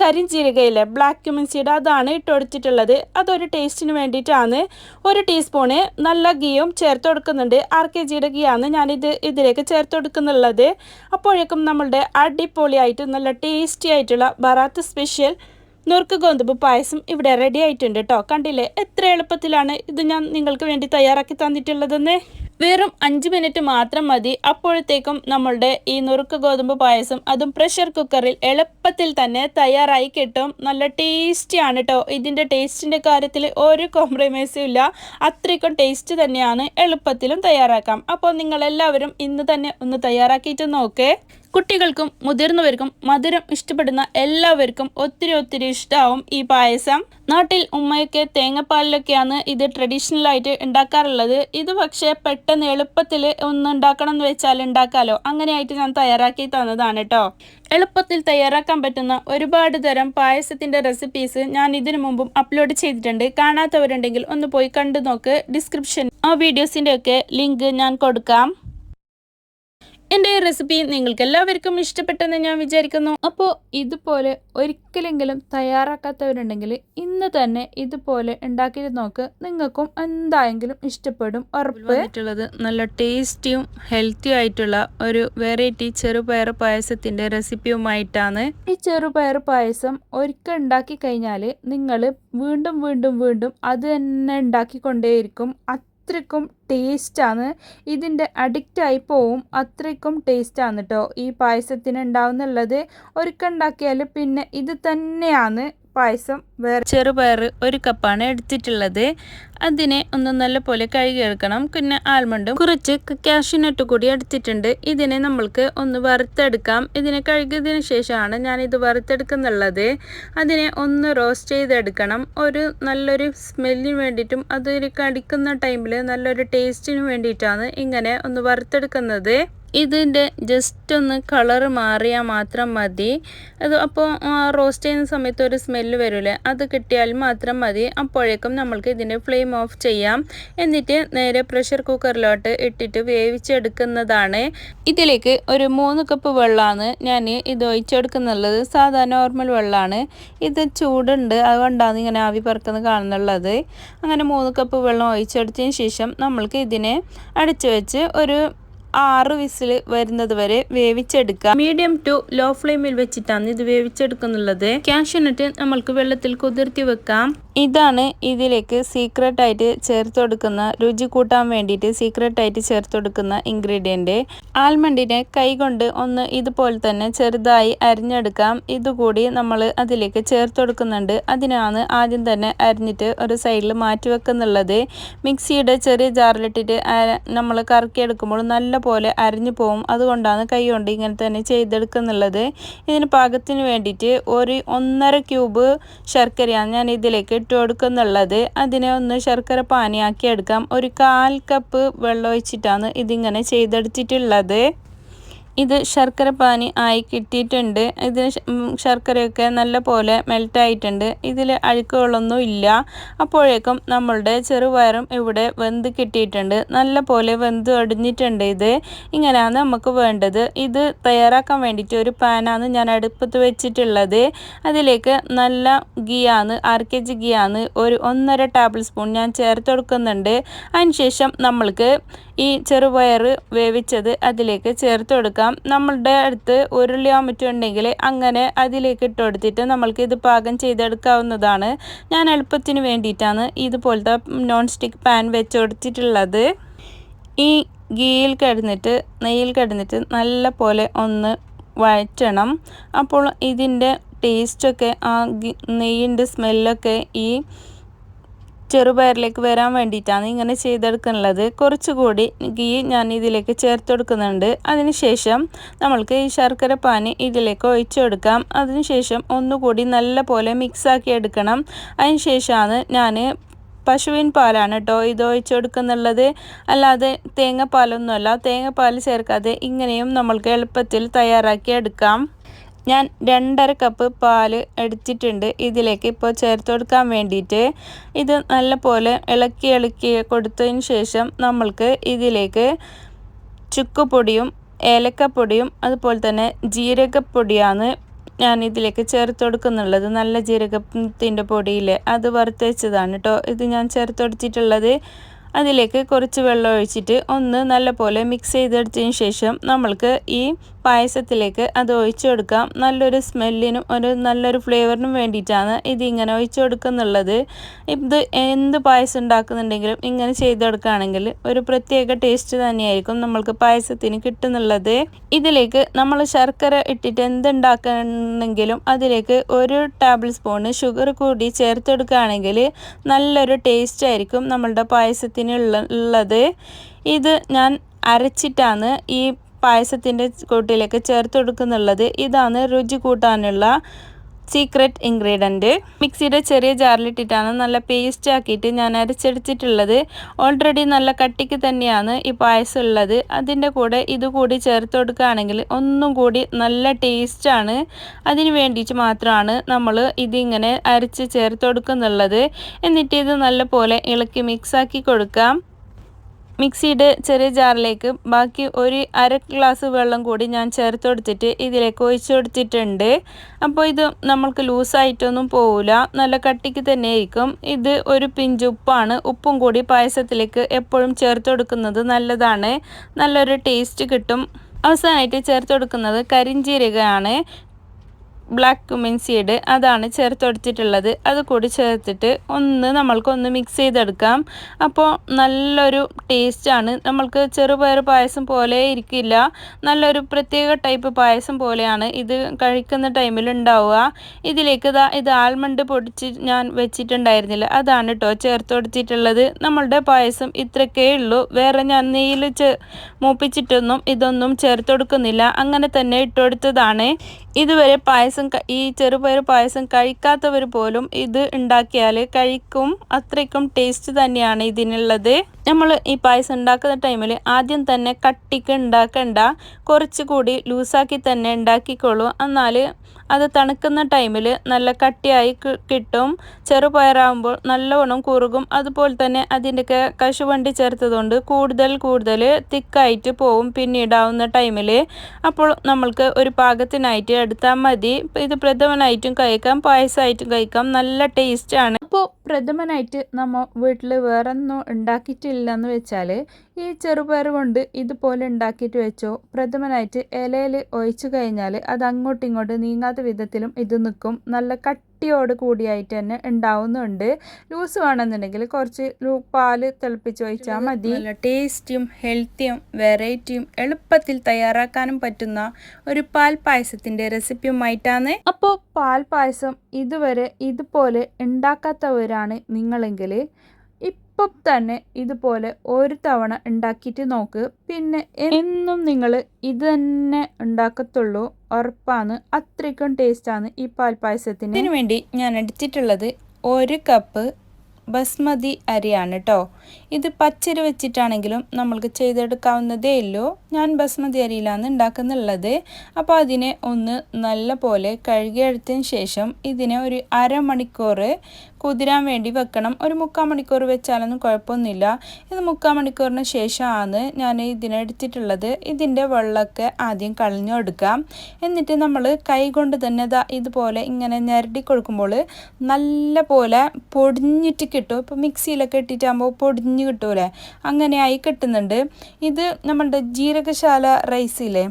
കരിഞ്ചീരകയിലെ ബ്ലാക്ക് സീഡ് അതാണ് ഇട്ട് കൊടുത്തിട്ടുള്ളത്. അതൊരു ടേസ്റ്റിന് വേണ്ടിയിട്ടാണ്. ഒരു ടീസ്പൂണ് നല്ല ഗീയും ചേർത്ത് കൊടുക്കുന്നുണ്ട്. ആർ കെ ജിയുടെ ഗീയാണ് ഞാനിത് ഇതിലേക്ക് ചേർത്ത് കൊടുക്കുന്നുള്ളത്. അപ്പോഴേക്കും നമ്മളുടെ അടിപൊളിയായിട്ട് നല്ല ടേസ്റ്റി ആയിട്ടുള്ള ബറാത്ത് സ്പെഷ്യൽ നുറുക്ക് ഗോതമ്പ് പായസം ഇവിടെ റെഡി ആയിട്ടുണ്ട് കേട്ടോ കണ്ടില്ലേ? എത്ര എളുപ്പത്തിലാണ് ഇത് ഞാൻ നിങ്ങൾക്ക് വേണ്ടി തയ്യാറാക്കി തന്നിട്ടുള്ളതെന്ന്? വെറും അഞ്ച് മിനിറ്റ് മാത്രം മതി. അപ്പോഴത്തേക്കും നമ്മളുടെ ഈ നുറുക്ക് ഗോതമ്പ് പായസം അതും പ്രഷർ കുക്കറിൽ എളുപ്പത്തിൽ തന്നെ തയ്യാറായി കിട്ടും. നല്ല ടേസ്റ്റിയാണ് കേട്ടോ ഇതിന്റെ ടേസ്റ്റിന്റെ കാര്യത്തിൽ ഒരു കോംപ്രമൈസും ഇല്ല. അത്രയ്ക്കും ടേസ്റ്റ് തന്നെയാണ് എളുപ്പത്തിലും തയ്യാറാക്കാം. അപ്പോൾ നിങ്ങളെല്ലാവരും ഇന്ന് തന്നെ ഒന്ന് തയ്യാറാക്കിയിട്ട് നോക്കേ. കുട്ടികൾക്കും മുതിർന്നവർക്കും മധുരം ഇഷ്ടപ്പെടുന്ന എല്ലാവർക്കും ഒത്തിരി ഒത്തിരി ഇഷ്ടമാവും ഈ പായസം. നാട്ടിൽ ഉമ്മയൊക്കെ തേങ്ങപ്പാലിലൊക്കെയാണ് ഇത് ട്രഡീഷണൽ ആയിട്ട് ഉണ്ടാക്കാറുള്ളത്. ഇത് പക്ഷേ പെട്ടെന്ന് എളുപ്പത്തിൽ ഒന്ന് ഉണ്ടാക്കണം എന്ന് വെച്ചാൽ ഉണ്ടാക്കാലോ. അങ്ങനെയായിട്ട് ഞാൻ തയ്യാറാക്കി തന്നതാണ് കേട്ടോ എളുപ്പത്തിൽ തയ്യാറാക്കാൻ പറ്റുന്ന ഒരുപാട് തരം പായസത്തിന്റെ റെസിപ്പീസ് ഞാൻ ഇതിനു മുമ്പും അപ്ലോഡ് ചെയ്തിട്ടുണ്ട്. കാണാത്തവരുണ്ടെങ്കിൽ ഒന്ന് പോയി കണ്ടു നോക്ക്. ഡിസ്ക്രിപ്ഷൻ ആ വീഡിയോസിന്റെയൊക്കെ ലിങ്ക് ഞാൻ കൊടുക്കാം. എന്റെ ഈ റെസിപ്പി നിങ്ങൾക്ക് എല്ലാവർക്കും ഇഷ്ടപ്പെട്ടെന്ന് ഞാൻ വിചാരിക്കുന്നു. അപ്പോൾ ഇതുപോലെ ഒരിക്കലെങ്കിലും തയ്യാറാക്കാത്തവരുണ്ടെങ്കിൽ ഇന്ന് തന്നെ ഇതുപോലെ ഉണ്ടാക്കി നോക്ക്. നിങ്ങൾക്കും എന്തായെങ്കിലും ഇഷ്ടപ്പെടും ഉറപ്പായിട്ടുള്ളത് നല്ല ടേസ്റ്റിയും ഹെൽത്തിയും ആയിട്ടുള്ള ഒരു വെറൈറ്റി ചെറുപയർ പായസത്തിന്റെ റെസിപ്പിയുമായിട്ടാണ് ഈ ചെറുപയർ പായസം ഒരിക്കൽ ഉണ്ടാക്കി കഴിഞ്ഞാൽ നിങ്ങൾ വീണ്ടും വീണ്ടും വീണ്ടും അത് തന്നെ ഉണ്ടാക്കിക്കൊണ്ടേയിരിക്കും. അത്രയ്ക്കും ടേസ്റ്റാണ് ഇതിന്റെ അഡിക്റ്റായി പോവും അത്രയ്ക്കും ടേസ്റ്റാണ് കേട്ടോ ഈ പായസത്തിന് ഉണ്ടാവുന്നുള്ളത് ഒരുക്കുണ്ടാക്കിയാൽ പിന്നെ ഇത് തന്നെയാണ്. പായസം വേറെ ചെറുപയർ ഒരു കപ്പാണ് എടുത്തിട്ടുള്ളത്. അതിനെ ഒന്ന് നല്ലപോലെ കഴുകിയെടുക്കണം. പിന്നെ ആൽമണ്ടും കുറച്ച് കാഷ്യൂനട്ട് കൂടി എടുത്തിട്ടുണ്ട്. ഇതിനെ നമ്മൾക്ക് ഒന്ന് വറുത്തെടുക്കാം. ഇതിനെ കഴുകിയതിന് ശേഷമാണ് ഞാൻ ഇത് വറുത്തെടുക്കുന്നുള്ളത്. അതിനെ ഒന്ന് റോസ്റ്റ് ചെയ്തെടുക്കണം. ഒരു നല്ലൊരു സ്മെല്ലിന് വേണ്ടിയിട്ടും അതൊരു കടിക്കുന്ന ടൈമിൽ നല്ലൊരു ടേസ്റ്റിന് വേണ്ടിയിട്ടാണ് ഇങ്ങനെ ഒന്ന് വറുത്തെടുക്കുന്നത്. ഇതിന്റെ ജസ്റ്റ് ഒന്ന് കളറ് മാറിയാൽ മാത്രം മതി. അത് അപ്പോൾ റോസ്റ്റ് ചെയ്യുന്ന സമയത്ത് ഒരു സ്മെല്ല് വരില്ലേ? അത് കിട്ടിയാൽ മാത്രം മതി. അപ്പോഴേക്കും നമ്മൾക്ക് ഇതിന്റെ ഫ്ലെയിം ഓഫ് ചെയ്യാം. എന്നിട്ട് നേരെ പ്രഷർ കുക്കറിലോട്ട് ഇട്ടിട്ട് വേവിച്ചെടുക്കുന്നതാണ്. ഇതിലേക്ക് ഒരു മൂന്ന് കപ്പ് വെള്ളമാണ് ഞാൻ ഇത് ഒഴിച്ചെടുക്കുന്നുള്ളത് സാധാ നോർമൽ വെള്ളമാണ്. ഇത് ചൂടുണ്ട്. അതുകൊണ്ടാണ് ഇങ്ങനെ ആവി പറക്കുന്നത് കാണുന്നുള്ളത്. അങ്ങനെ മൂന്ന് കപ്പ് വെള്ളം ഒഴിച്ചെടുത്തതിന് ശേഷം നമ്മൾക്ക് ഇതിനെ അടച്ചു വെച്ച് ഒരു ആറ് വിസിൽ വരുന്നത് വരെ വേവിച്ചെടുക്കുക. മീഡിയം ടു ലോ ഫ്ലെയിമിൽ വെച്ചിട്ടാണ് ഇത് വേവിച്ചെടുക്കുന്നുള്ളത്. ക്യാഷ്യൂനട്ട് നമ്മൾക്ക് വെള്ളത്തിൽ കുതിർത്തി വെക്കാം. ഇതാണ് ഇതിലേക്ക് സീക്രട്ട് ആയിട്ട് ചേർത്ത് കൊടുക്കുന്ന രുചി കൂട്ടാൻ വേണ്ടിയിട്ട് സീക്രട്ട് ആയിട്ട് ചേർത്ത് കൊടുക്കുന്ന ഇൻഗ്രീഡിയന്റ്. ആൽമണ്ടിനെ കൈകൊണ്ട് ഒന്ന് ഇതുപോലെ തന്നെ ചെറുതായി അരിഞ്ഞെടുക്കാം. ഇതുകൂടി നമ്മൾ അതിലേക്ക് ചേർത്ത് കൊടുക്കുന്നുണ്ട് അതിനാണ് ആദ്യം തന്നെ അരിഞ്ഞിട്ട് ഒരു സൈഡിൽ മാറ്റി വെക്കുന്നുള്ളത്. മിക്സിയുടെ ചെറിയ ജാറിലിട്ടിട്ട് നമ്മൾ കറക്കിയെടുക്കുമ്പോൾ നല്ല പോലെ അരിഞ്ഞു പോവും. അതുകൊണ്ടാണ് കൈ കൊണ്ട് ഇങ്ങനെ തന്നെ ചെയ്തെടുക്കുന്നുള്ളത്. ഇതിന് പാകത്തിന് വേണ്ടിയിട്ട് ഒരു ഒന്നര ക്യൂബ് ശർക്കരയാണ് ഞാൻ ഇതിലേക്ക് ഇട്ട് കൊടുക്കുന്നുള്ളത്. അതിനെ ഒന്ന് ശർക്കര പാനിയാക്കി എടുക്കാം. ഒരു കാൽ കപ്പ് വെള്ളം ഒഴിച്ചിട്ടാണ് ഇതിങ്ങനെ ചെയ്തെടുത്തിട്ടുള്ളത്. ഇത് ശർക്കര പാനി ആയി കിട്ടിയിട്ടുണ്ട്. ഇതിന് ശർക്കരയൊക്കെ നല്ല പോലെ മെൽറ്റായിട്ടുണ്ട്. ഇതിൽ അഴുക്കുകളൊന്നും ഇല്ല. അപ്പോഴേക്കും നമ്മളുടെ ചെറുപയറും ഇവിടെ വെന്ത് കിട്ടിയിട്ടുണ്ട്. നല്ല പോലെ വെന്ത് ഒടിഞ്ഞിട്ടുണ്ട് ഇത്. ഇങ്ങനെയാണ് നമുക്ക് വേണ്ടത്. ഇത് തയ്യാറാക്കാൻ വേണ്ടിയിട്ട് ഒരു പാനാണ് ഞാൻ അടുപ്പത്ത് വെച്ചിട്ടുള്ളത്. അതിലേക്ക് നല്ല ഗീയാണ് അര കെ ജി ഗീയാണ് ഒരു ഒന്നര ടേബിൾ സ്പൂൺ ഞാൻ ചേർത്ത് കൊടുക്കുന്നുണ്ട്. അതിനുശേഷം നമ്മൾക്ക് ഈ ചെറുപയർ വേവിച്ചത് അതിലേക്ക് ചേർത്ത് കൊടുക്കാം. നമ്മളുടെ അടുത്ത് ഒരു മറ്റോ ഉണ്ടെങ്കിൽ അങ്ങനെ അതിലേക്ക് ഇട്ട് കൊടുത്തിട്ട് നമ്മൾക്ക് ഇത് പാകം ചെയ്തെടുക്കാവുന്നതാണ്. ഞാൻ എളുപ്പത്തിന് വേണ്ടിയിട്ടാണ് ഇതുപോലത്തെ നോൺ സ്റ്റിക്ക് പാൻ വെച്ച് കൊടുത്തിട്ടുള്ളത്. ഈ ഗീയിൽ കിടന്നിട്ട് നെയ്യിൽ കിടന്നിട്ട് നല്ല പോലെ ഒന്ന് വഴറ്റണം. അപ്പോൾ ഇതിന്റെ ടേസ്റ്റൊക്കെ ആ നെയ്യിന്റെ സ്മെല്ലൊക്കെ ഈ ചെറുപയറിലേക്ക് വരാൻ വേണ്ടിയിട്ടാണ് ഇങ്ങനെ ചെയ്തെടുക്കുന്നത്. കുറച്ചുകൂടി ഗീ ഞാൻ ഇതിലേക്ക് ചേർത്ത് കൊടുക്കുന്നുണ്ട്. അതിനുശേഷം നമ്മൾക്ക് ഈ ശർക്കര പാനി ഇതിലേക്ക് ഒഴിച്ചു കൊടുക്കാം. അതിനുശേഷം ഒന്നുകൂടി നല്ല പോലെ മിക്സാക്കി എടുക്കണം. അതിനുശേഷമാണ് ഞാൻ പശുവിൻ പാലാണ് കേട്ടോ ഇത് ഒഴിച്ചു കൊടുക്കുന്നുള്ളത്. അല്ലാതെ തേങ്ങാപ്പാലൊന്നുമല്ല. തേങ്ങാപ്പാൽ ചേർക്കാതെ ഇങ്ങനെയും നമ്മൾക്ക് എളുപ്പത്തിൽ തയ്യാറാക്കി എടുക്കാം. ഞാൻ രണ്ടര കപ്പ് പാൽ എടുത്തിട്ടുണ്ട് ഇതിലേക്ക് ഇപ്പോൾ ചേർത്ത് കൊടുക്കാൻ വേണ്ടിയിട്ട് ഇത് നല്ലപോലെ ഇളക്കി ഇളക്കി കൊടുത്തതിന് ശേഷം നമ്മൾക്ക് ഇതിലേക്ക് ചുക്കുപൊടിയും ഏലക്കപ്പൊടിയും അതുപോലെ തന്നെ ജീരകപ്പൊടിയാണ് ഞാൻ ഇതിലേക്ക് ചേർത്ത് കൊടുക്കുന്നുള്ളത്. നല്ല ജീരകത്തിന്റെ പൊടിയില്ലേ അത് വറുത്ത് വെച്ചതാണ് കേട്ടോ ഇത് ഞാൻ ചേർത്ത് കൊടുത്തിട്ടുള്ളത്. അതിലേക്ക് കുറച്ച് വെള്ളം ഒഴിച്ചിട്ട് ഒന്ന് നല്ലപോലെ മിക്സ് ചെയ്തെടുത്തതിന് ശേഷം നമ്മൾക്ക് ഈ പായസത്തിലേക്ക് അത് ഒഴിച്ചു കൊടുക്കാം നല്ലൊരു സ്മെല്ലിനും ഒരു നല്ലൊരു ഫ്ലേവറിനും വേണ്ടിയിട്ടാണ് ഇങ്ങനെ ഒഴിച്ചു കൊടുക്കുന്നുള്ളത് ഇത് എന്ത് പായസം ഉണ്ടാക്കുന്നുണ്ടെങ്കിലും ഇങ്ങനെ ചെയ്തെടുക്കുകയാണെങ്കിൽ ഒരു പ്രത്യേക ടേസ്റ്റ് തന്നെയായിരിക്കും നമ്മൾക്ക് പായസത്തിന് കിട്ടുന്നുള്ളത്. ഇതിലേക്ക് നമ്മൾ ശർക്കര ഇട്ടിട്ട് എന്തുണ്ടാക്കണമെങ്കിലും അതിലേക്ക് ഒരു ടേബിൾ സ്പൂണ് ഷുഗർ കൂടി ചേർത്തെടുക്കുകയാണെങ്കിൽ നല്ലൊരു ടേസ്റ്റ് ആയിരിക്കും നമ്മളുടെ പായസത്തിന് ഉള്ളത്. ഇത് ഞാൻ അരച്ചിട്ടാണ് ഈ പായസത്തിന്റെ കൂട്ടിലേക്ക് ചേർത്ത് കൊടുക്കുന്നുള്ളത്. ഇതാണ് രുചി കൂട്ടാനുള്ള സീക്രട്ട് ഇൻഗ്രീഡിയന്റ് മിക്സിയുടെ ചെറിയ ജാറിലിട്ടിട്ടാണ് നല്ല പേസ്റ്റ് ആക്കിയിട്ട് ഞാൻ അരച്ചെടുത്തിട്ടുള്ളത്. ഓൾറെഡി നല്ല കട്ടിക്ക് തന്നെയാണ് ഈ പായസം ഉള്ളത്. അതിന്റെ കൂടെ ഇത് കൂടി ചേർത്ത് കൊടുക്കുകയാണെങ്കിൽ ഒന്നും കൂടി നല്ല ടേസ്റ്റാണ് അതിന് വേണ്ടിയിട്ട് മാത്രമാണ് നമ്മൾ ഇതിങ്ങനെ അരച്ച് ചേർത്ത് കൊടുക്കുന്നുള്ളത്. എന്നിട്ട് ഇത് നല്ലപോലെ ഇളക്കി മിക്സാക്കി കൊടുക്കാം. മിക്സിയുടെ ചെറിയ ജാറിലേക്ക് ബാക്കി ഒരു അര ഗ്ലാസ് വെള്ളം കൂടി ഞാൻ ചേർത്ത് കൊടുത്തിട്ട് ഇതിലേക്ക് ഒഴിച്ചു കൊടുത്തിട്ടുണ്ട്. അപ്പോൾ ഇത് നമ്മൾക്ക് ലൂസായിട്ടൊന്നും പോവില്ല നല്ല കട്ടിക്ക് തന്നെ ആയിരിക്കും. ഇത് ഒരു പിഞ്ച് ഉപ്പാണ്. ഉപ്പും കൂടി പായസത്തിലേക്ക് എപ്പോഴും ചേർത്ത് കൊടുക്കുന്നത് നല്ലതാണ്. നല്ലൊരു ടേസ്റ്റ് കിട്ടും. അവസാനമായിട്ട് ചേർത്ത് കൊടുക്കുന്നത് കരിഞ്ചീരകമാണ്. ബ്ലാക്ക് കുമിൻ സീഡ് അതാണ് ചേർത്ത് കൊടുത്തിട്ടുള്ളത് അത് കൂടി ചേർത്തിട്ട് ഒന്ന് നമ്മൾക്കൊന്ന് മിക്സ് ചെയ്തെടുക്കാം. അപ്പോൾ നല്ലൊരു ടേസ്റ്റാണ് നമ്മൾക്ക് ചെറുപയർ പായസം പോലെ ഇരിക്കില്ല. നല്ലൊരു പ്രത്യേക ടൈപ്പ് പായസം പോലെയാണ് ഇത് കഴിക്കുന്ന ടൈമിൽ ഉണ്ടാവുക. ഇതിലേക്ക് ഇതാ ഇത് ആൽമണ്ട് പൊടിച്ച് ഞാൻ വെച്ചിട്ടുണ്ടായിരുന്നില്ല. അതാണ് കേട്ടോ ചേർത്ത് കൊടുത്തിട്ടുള്ളത് നമ്മളുടെ പായസം ഇത്രക്കേ ഉള്ളൂ. വേറെ ഞാൻ നെയ്യിൽ ചെ മൂപ്പിച്ചിട്ടൊന്നും ഇതൊന്നും ചേർത്ത് കൊടുക്കുന്നില്ല അങ്ങനെ തന്നെ ഇട്ടുകൊടുത്തതാണ് ഇതുവരെ പായസം ഈ ചെറുപയർ പായസം കഴിക്കാത്തവർ പോലും ഇത് ഉണ്ടാക്കിയാൽ കഴിക്കും. അത്രയ്ക്കും ടേസ്റ്റ് തന്നെയാണ് ഇതിനുള്ളത്. നമ്മൾ ഈ പായസം ഉണ്ടാക്കുന്ന ടൈമിൽ ആദ്യം തന്നെ കട്ടിക്ക് ഉണ്ടാക്കണ്ട. കുറച്ചുകൂടി ലൂസാക്കി തന്നെ ഉണ്ടാക്കിക്കോളൂ. എന്നാൽ അത് തണുക്കുന്ന ടൈമിൽ നല്ല കട്ടിയായി കിട്ടും. ചെറുപയറാകുമ്പോൾ നല്ലവണ്ണം കുറുകും. അതുപോലെ തന്നെ അതിന്റെയൊക്കെ കശുവണ്ടി ചേർത്തതുകൊണ്ട് കൂടുതൽ കൂടുതൽ തിക്കായിട്ട് പോവും. പിന്നീടാവുന്ന ടൈമിൽ അപ്പോൾ നമ്മൾക്ക് ഒരു പാകത്തിനായിട്ട് എടുത്താൽ മതി. ഇത് പ്രഥമനായിട്ടും കഴിക്കാം പായസമായിട്ടും കഴിക്കാം. നല്ല ടേസ്റ്റാണ്. അപ്പോൾ പ്രഥമനായിട്ട് നമ്മൾ വീട്ടിൽ വേറൊന്നും ഉണ്ടാക്കിയിട്ടില്ലെന്ന് വെച്ചാൽ ഈ ചെറുപയർ കൊണ്ട് ഇതുപോലെ ഉണ്ടാക്കിയിട്ട് വെച്ചോ പ്രഥമനായിട്ട് ഇലയിൽ ഒഴിച്ചു കഴിഞ്ഞാൽ അത് അങ്ങോട്ടും ഇങ്ങോട്ടും നീങ്ങാത്ത വിധത്തിലും ഇത് നിൽക്കും നല്ല കട്ടിയോട് കൂടിയായിട്ട് തന്നെ ഉണ്ടാവുന്നുണ്ട്. ലൂസ് വേണമെന്നുണ്ടെങ്കിൽ കുറച്ച് പാൽ തിളപ്പിച്ച് ഒഴിച്ചാൽ മതി. നല്ല ടേസ്റ്റിയും ഹെൽത്തിയും വെറൈറ്റിയും എളുപ്പത്തിൽ തയ്യാറാക്കാനും പറ്റുന്ന ഒരു പാൽ പായസത്തിന്റെ റെസിപ്പിയുമായിട്ടാണ്. അപ്പോൾ പാൽ പായസം ഇതുവരെ ഇതുപോലെ ഉണ്ടാക്കാത്തവരാണ് നിങ്ങളെങ്കിൽ ഇപ്പം തന്നെ ഇതുപോലെ ഒരു തവണ ഉണ്ടാക്കിയിട്ട് നോക്ക്. പിന്നെ എന്നും നിങ്ങൾ ഇത് തന്നെ ഉണ്ടാക്കത്തുള്ളൂ. ഉറപ്പാണ്. അത്രയ്ക്കും ടേസ്റ്റാണ് ഈ പാൽപ്പായസത്തിന്. ഇതിനു വേണ്ടി ഞാൻ എടുത്തിട്ടുള്ളത് ഒരു കപ്പ് ബസ്മതി അരിയാണ് കേട്ടോ ഇത് പച്ചരി വെച്ചിട്ടാണെങ്കിലും നമ്മൾക്ക് ചെയ്തെടുക്കാവുന്നതേ ഉള്ളൂ. ഞാൻ ബസ്മതി അരിയിലാണ് ഉണ്ടാക്കുന്നുള്ളത്. അപ്പോൾ അതിനെ ഒന്ന് നല്ല പോലെ കഴുകിയെടുത്തതിന് ശേഷം ഇതിനെ ഒരു അരമണിക്കൂർ കുതിരാൻ വേണ്ടി വെക്കണം. ഒരു മുക്കാൽ മണിക്കൂർ വെച്ചാലൊന്നും കുഴപ്പമൊന്നുമില്ല. ഇത് മുക്കാൽ മണിക്കൂറിന് ശേഷമാണ് ഞാൻ ഇതിനെടുത്തിട്ടുള്ളത് ഇതിന്റെ വെള്ളമൊക്കെ ആദ്യം കളഞ്ഞു എടുക്കാം എന്നിട്ട് നമ്മൾ കൈ കൊണ്ട് തന്നെ ഇതുപോലെ ഇങ്ങനെ ഞരടി കൊടുക്കുമ്പോൾ നല്ല പോലെ പൊടിഞ്ഞിട്ട് കിട്ടും. ഇപ്പോൾ മിക്സിയിലൊക്കെ ഇട്ടിട്ടാകുമ്പോൾ പൊടിഞ്ഞ് കിട്ടൂലേ അങ്ങനെയായി കിട്ടുന്നുണ്ട്. ഇത് നമ്മളുടെ ജീരകശാല റൈസില്ലേ?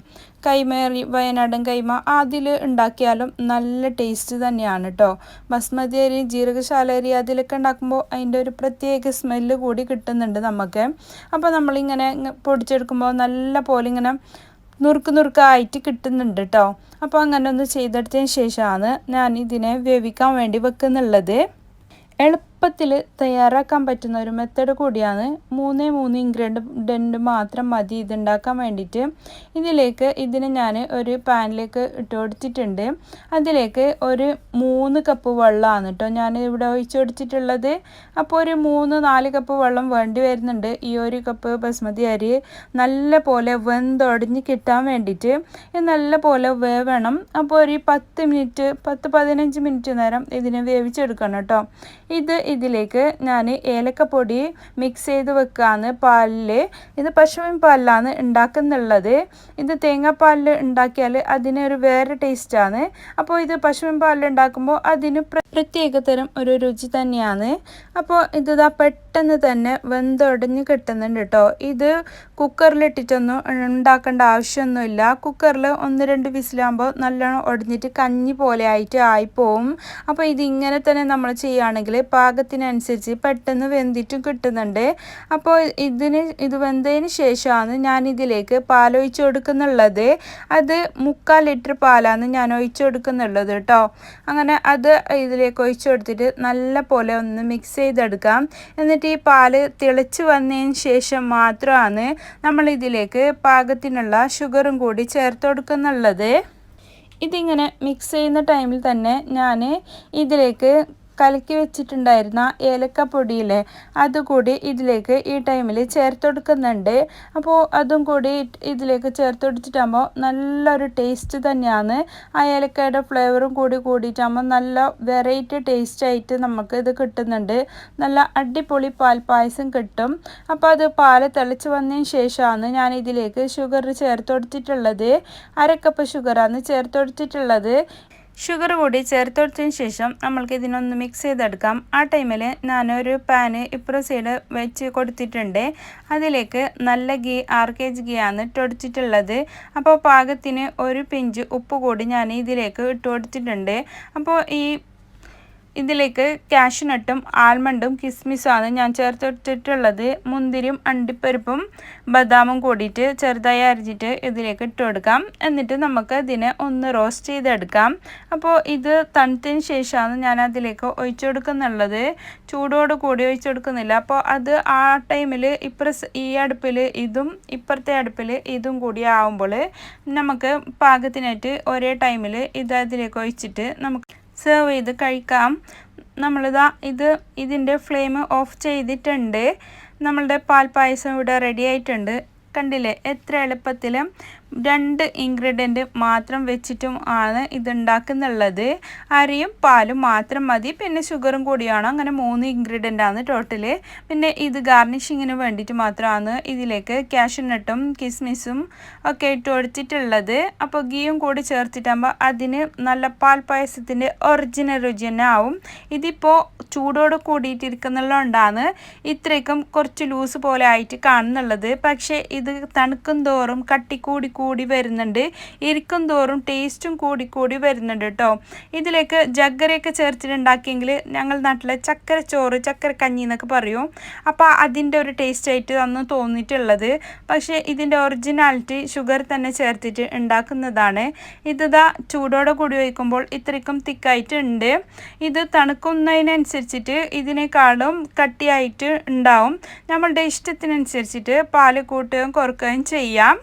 കൈമേറി വയനാടൻ കൈമ അതിൽ ഉണ്ടാക്കിയാലും നല്ല ടേസ്റ്റ് തന്നെയാണ് കേട്ടോ ബസ്മതി അരി ജീരകശാല അരി അതിലൊക്കെ ഉണ്ടാക്കുമ്പോൾ അതിന്റെ ഒരു പ്രത്യേക സ്മെല്ല് കൂടി കിട്ടുന്നുണ്ട് നമുക്ക്. അപ്പോൾ നമ്മളിങ്ങനെ പൊടിച്ചെടുക്കുമ്പോൾ നല്ല പോലെ ഇങ്ങനെ നുറുക്ക് നുറുക്കായിട്ട് കിട്ടുന്നുണ്ട് കേട്ടോ അപ്പോൾ അങ്ങനെ ഒന്ന് ചെയ്തെടുത്തതിന് ശേഷമാണ് ഞാൻ ഇതിനെ വേവിക്കാൻ വേണ്ടി വെക്കുന്നുള്ളത്. എളുപ്പത്തിൽ തയ്യാറാക്കാൻ പറ്റുന്ന ഒരു മെത്തേഡ് കൂടിയാണ് മൂന്നേ മൂന്ന് ഇൻഗ്രീഡിയന്റ് മാത്രം മതി ഇതുണ്ടാക്കാൻ വേണ്ടിയിട്ട്. ഇതിലേക്ക് ഇതിന് ഞാൻ ഒരു പാനിലേക്ക് ഇട്ട് കൊടുത്തിട്ടുണ്ട്. അതിലേക്ക് ഒരു മൂന്ന് കപ്പ് വെള്ളമാണ് കേട്ടോ ഞാൻ ഇവിടെ ഒഴിച്ചു കൊടുത്തിട്ടുള്ളത്. അപ്പോൾ ഒരു മൂന്ന് നാല് കപ്പ് വെള്ളം വേണ്ടി വരുന്നുണ്ട്. ഈ ഒരു കപ്പ് ബസ്മതി അരി നല്ല പോലെ വെന്തൊടിഞ്ഞ് കിട്ടാൻ വേണ്ടിയിട്ട്. ഇത് നല്ല പോലെ വേവണം. അപ്പോൾ ഒരു പത്ത് മിനിറ്റ് പത്ത് പതിനഞ്ച് മിനിറ്റ് നേരം ഇതിനെ വേവിച്ചെടുക്കണം കേട്ടോ ഇത് ഇതിലേക്ക് ഞാൻ ഏലക്കപ്പൊടി മിക്സ് ചെയ്ത് വെക്കാന്ന് പാലിൽ ഇത് പശുവിൻ പാലിലാണ് ഉണ്ടാക്കുന്നുള്ളത് ഇത് തേങ്ങാപ്പാലിൽ ഉണ്ടാക്കിയാൽ അതിനൊരു വേറെ ടേസ്റ്റാണ് അപ്പോൾ ഇത് പശുവിൻ പാലിൽ ഉണ്ടാക്കുമ്പോൾ അതിന് പ്രത്യേക തരം ഒരു രുചി തന്നെയാണ്. അപ്പോൾ ഇത് ഇതാ പെട്ടെന്ന് തന്നെ വെന്തൊടഞ്ഞ് കിട്ടുന്നുണ്ട് കേട്ടോ ഇത് കുക്കറിലിട്ടിട്ടൊന്നും ഉണ്ടാക്കേണ്ട ആവശ്യമൊന്നുമില്ല. കുക്കറിൽ ഒന്ന് രണ്ട് വിസിലാകുമ്പോൾ നല്ലോണം ഒടിഞ്ഞിട്ട് കഞ്ഞി പോലെ ആയിട്ട് ആയിപ്പോവും. അപ്പോൾ ഇതിങ്ങനെ തന്നെ നമ്മൾ ചെയ്യുകയാണെങ്കിൽ പാകത്തിനനുസരിച്ച് പെട്ടെന്ന് വെന്തിട്ടും കിട്ടുന്നുണ്ട്. അപ്പോൾ ഇതിന് ഇത് വെന്തതിന് ശേഷമാണ് ഞാൻ ഇതിലേക്ക് പാലൊഴിച്ച് കൊടുക്കുന്നുള്ളത്. അത് മുക്കാൽ ലിറ്റർ പാലാണ് ഞാൻ ഒഴിച്ച് കൊടുക്കുന്നുള്ളത് കേട്ടോ. അങ്ങനെ അത് ഇതിലേക്ക് ഒഴിച്ച് കൊടുത്തിട്ട് നല്ല പോലെ ഒന്ന് മിക്സ് ചെയ്തെടുക്കാം. എന്നിട്ട് ഈ പാൽ തിളച്ച് വന്നതിന് ശേഷം മാത്രമാണ് നമ്മൾ ഇതിലേക്ക് പാകത്തിനുള്ള ഷുഗറും കൂടി ചേർത്ത് കൊടുക്കുന്നുള്ളത്. ഇതിങ്ങനെ മിക്സ് ചെയ്യുന്ന ടൈമിൽ തന്നെ ഞാൻ ഇതിലേക്ക് കലക്കി വെച്ചിട്ടുണ്ടായിരുന്ന ഏലക്കപ്പൊടിയില്ലേ അതുകൂടി ഇതിലേക്ക് ഈ ടൈമിൽ ചേർത്ത് കൊടുക്കുന്നുണ്ട് അപ്പോൾ അതും കൂടി ഇതിലേക്ക് ചേർത്ത് കൊടുത്തിട്ടാകുമ്പോൾ നല്ലൊരു ടേസ്റ്റ് തന്നെയാണ്. ആ ഏലക്കയുടെ ഫ്ലേവറും കൂടി കൂടിയിട്ടാകുമ്പോൾ നല്ല വെറൈറ്റി ടേസ്റ്റ് ആയിട്ട് നമുക്ക് ഇത് കിട്ടുന്നുണ്ട്. നല്ല അടിപൊളി പാൽ പായസം കിട്ടും. അപ്പോൾ അത് പാൽ തിളച്ച് വന്നതിന് ശേഷമാണ് ഞാൻ ഇതിലേക്ക് ഷുഗർ ചേർത്ത് കൊടുത്തിട്ടുള്ളത് അരക്കപ്പ് ഷുഗറാണ് ചേർത്ത് കൊടുത്തിട്ടുള്ളത് ഷുഗർ കൂടി ചേർത്ത് കൊടുത്തതിന് ശേഷം നമ്മൾക്ക് ഇതിനൊന്ന് മിക്സ് ചെയ്തെടുക്കാം. ആ ടൈമിൽ ഞാനൊരു പാന് ഇപ്പുറ സൈഡ് വെച്ച് കൊടുത്തിട്ടുണ്ട്. അതിലേക്ക് നല്ല ghee R K G ghee ആണ് അപ്പോൾ പാകത്തിന് ഒരു പിഞ്ച് ഉപ്പ് കൂടി ഞാൻ ഇതിലേക്ക് ഇട്ട് കൊടുത്തിട്ടുണ്ട് അപ്പോൾ ഈ ഇതിലേക്ക് കാഷ്നട്ടും ആൽമണ്ടും കിസ്മിസുമാണ് ഞാൻ ചേർത്തിട്ടുള്ളത് മുന്തിരിയും അണ്ടിപ്പരിപ്പും ബദാമും കൂടിയിട്ട് ചെറുതായി അരിഞ്ഞിട്ട് ഇതിലേക്ക് ഇട്ട് കൊടുക്കാം. എന്നിട്ട് നമുക്ക് ഇതിനെ ഒന്ന് റോസ്റ്റ് ചെയ്തെടുക്കാം. അപ്പോൾ ഇത് തണുത്തതിന് ശേഷമാണ് ഞാൻ അതിലേക്ക് ഒഴിച്ചു കൊടുക്കുന്നുള്ളത്. ചൂടോട് കൂടി ഒഴിച്ചു കൊടുക്കുന്നില്ല. അപ്പോൾ അത് ആ ടൈമിൽ ഇപ്പുറ ഈ അടുപ്പിൽ ഇതും ഇപ്പുറത്തെ അടുപ്പിൽ ഇതും കൂടി ആവുമ്പോൾ നമുക്ക് പാകത്തിനായിട്ട് ഒരേ ടൈമിൽ ഇത് അതിലേക്ക് ഒഴിച്ചിട്ട് നമുക്ക് സെർവ് ചെയ്ത് കഴിക്കാം. നമ്മളിതാ ഇത് ഇതിന്റെ ഫ്ലെയിം ഓഫ് ചെയ്തിട്ടുണ്ട്. നമ്മളുടെ പാൽപ്പായസം പായസം ഇവിടെ റെഡി ആയിട്ടുണ്ട്. കണ്ടില്ലേ? എത്ര എളുപ്പത്തിൽ രണ്ട് ഇൻഗ്രീഡിയന്റ് മാത്രം വെച്ചിട്ടും ആണ് ഇത് ഉണ്ടാക്കുന്നുള്ളത് അരിയും പാലും മാത്രം മതി. പിന്നെ ഷുഗറും കൂടിയാണ്. അങ്ങനെ മൂന്ന് ഇൻഗ്രീഡിയന്റ് ആണ് ടോട്ടൽ പിന്നെ ഇത് ഗാർണിഷിങ്ങിന് വേണ്ടിയിട്ട് മാത്രമാണ് ഇതിലേക്ക് ക്യാഷ്നട്ടും കിസ്മിസും ഒക്കെ ഇട്ട് ഒഴിച്ചിട്ടുള്ളത്. അപ്പോൾ ഗീയും കൂടി ചേർത്തിട്ടാകുമ്പോൾ അതിന് നല്ല പാൽ പായസത്തിന്റെ ഒറിജിനൽ രുചി തന്നെ ആവും. ഇതിപ്പോൾ ചൂടോട് കൂടിയിട്ടിരിക്കുന്നുള്ളതുകൊണ്ടാണ് ഇത്രയ്ക്കും കുറച്ച് ലൂസ് പോലെ ആയിട്ട് കാണുന്നുള്ളത്. പക്ഷേ ഇത് തണുക്കും തോറും കട്ടി കൂടി കൂടി വരുന്നുണ്ട്. ഇരിക്കും തോറും ടേസ്റ്റും കൂടി കൂടി വരുന്നുണ്ട് കേട്ടോ ഇതിലേക്ക് ജഗ്ഗരയൊക്കെ ചേർത്തിട്ടുണ്ടാക്കിയെങ്കിൽ ഞങ്ങൾ നാട്ടിലെ ചക്കര ചോറ് ചക്കര കഞ്ഞി എന്നൊക്കെ പറയും. അപ്പോൾ അതിന്റെ ഒരു ടേസ്റ്റ് ആയിട്ട് അന്ന് തോന്നിയിട്ടുള്ളത്. പക്ഷേ ഇതിന്റെ ഒറിജിനാലിറ്റി ഷുഗർ തന്നെ ചേർത്തിട്ട് ഉണ്ടാക്കുന്നതാണ്. ഇതാ ചൂടോടെ കൂടി വയ്ക്കുമ്പോൾ ഇത്രയ്ക്കും തിക്കായിട്ടുണ്ട്. ഇത് തണുക്കുന്നതിനനുസരിച്ചിട്ട് ഇതിനേക്കാളും കട്ടിയായിട്ട് ഉണ്ടാവും. നമ്മളുടെ ഇഷ്ടത്തിനനുസരിച്ചിട്ട് പാൽ കൂട്ടുകയും കുറക്കുകയും ചെയ്യാം.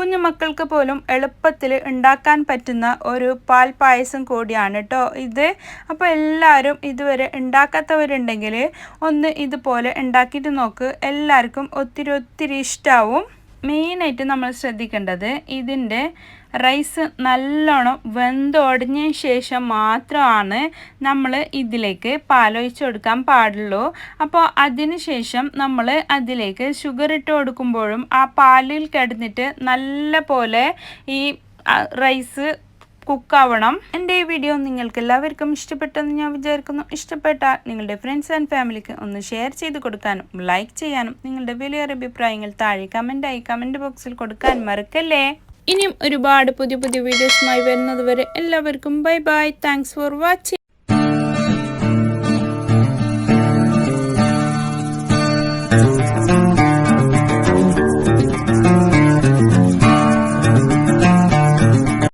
കുഞ്ഞുമക്കൾക്ക് പോലും എളുപ്പത്തിൽ ഉണ്ടാക്കാൻ പറ്റുന്ന ഒരു പാൽ പായസം കൂടിയാണ് കേട്ടോ ഇത്. അപ്പോൾ എല്ലാവരും ഇതുവരെ ഉണ്ടാക്കാത്തവരുണ്ടെങ്കിൽ ഒന്ന് ഇതുപോലെ ഉണ്ടാക്കിയിട്ട് നോക്ക്. എല്ലാവർക്കും ഒത്തിരി ഒത്തിരി ഇഷ്ടമാവും മെയിനായിട്ട് നമ്മൾ ശ്രദ്ധിക്കേണ്ടത് ഇതിന്റെ റൈസ് നല്ലോണം വെന്തൊടിഞ്ഞ ശേഷം മാത്രമാണ് നമ്മൾ ഇതിലേക്ക് പാലൊഴിച്ച് കൊടുക്കാൻ പാടുള്ളൂ. അപ്പോൾ അതിന് ശേഷം നമ്മൾ അതിലേക്ക് ഷുഗർ ഇട്ട് കൊടുക്കുമ്പോഴും ആ പാലിൽ കിടന്നിട്ട് നല്ല പോലെ ഈ റൈസ് കുക്കാവണം. എന്റെ ഈ വീഡിയോ നിങ്ങൾക്ക് എല്ലാവർക്കും ഇഷ്ടപ്പെട്ടെന്ന് ഞാൻ വിചാരിക്കുന്നു. ഇഷ്ടപ്പെട്ടാൽ നിങ്ങളുടെ ഫ്രണ്ട്സ് ആൻഡ് ഫാമിലിക്ക് ഒന്ന് ഷെയർ ചെയ്ത് കൊടുക്കാനും ലൈക്ക് ചെയ്യാനും നിങ്ങളുടെ വലിയൊരു അഭിപ്രായങ്ങൾ താഴെ കമന്റായി കമന്റ് ബോക്സിൽ കൊടുക്കാൻ മറക്കല്ലേ? ഇനിയും ഒരുപാട് പുതിയ പുതിയ വീഡിയോസുമായി വരുന്നത് വരെ എല്ലാവർക്കും bye bye thanks for watching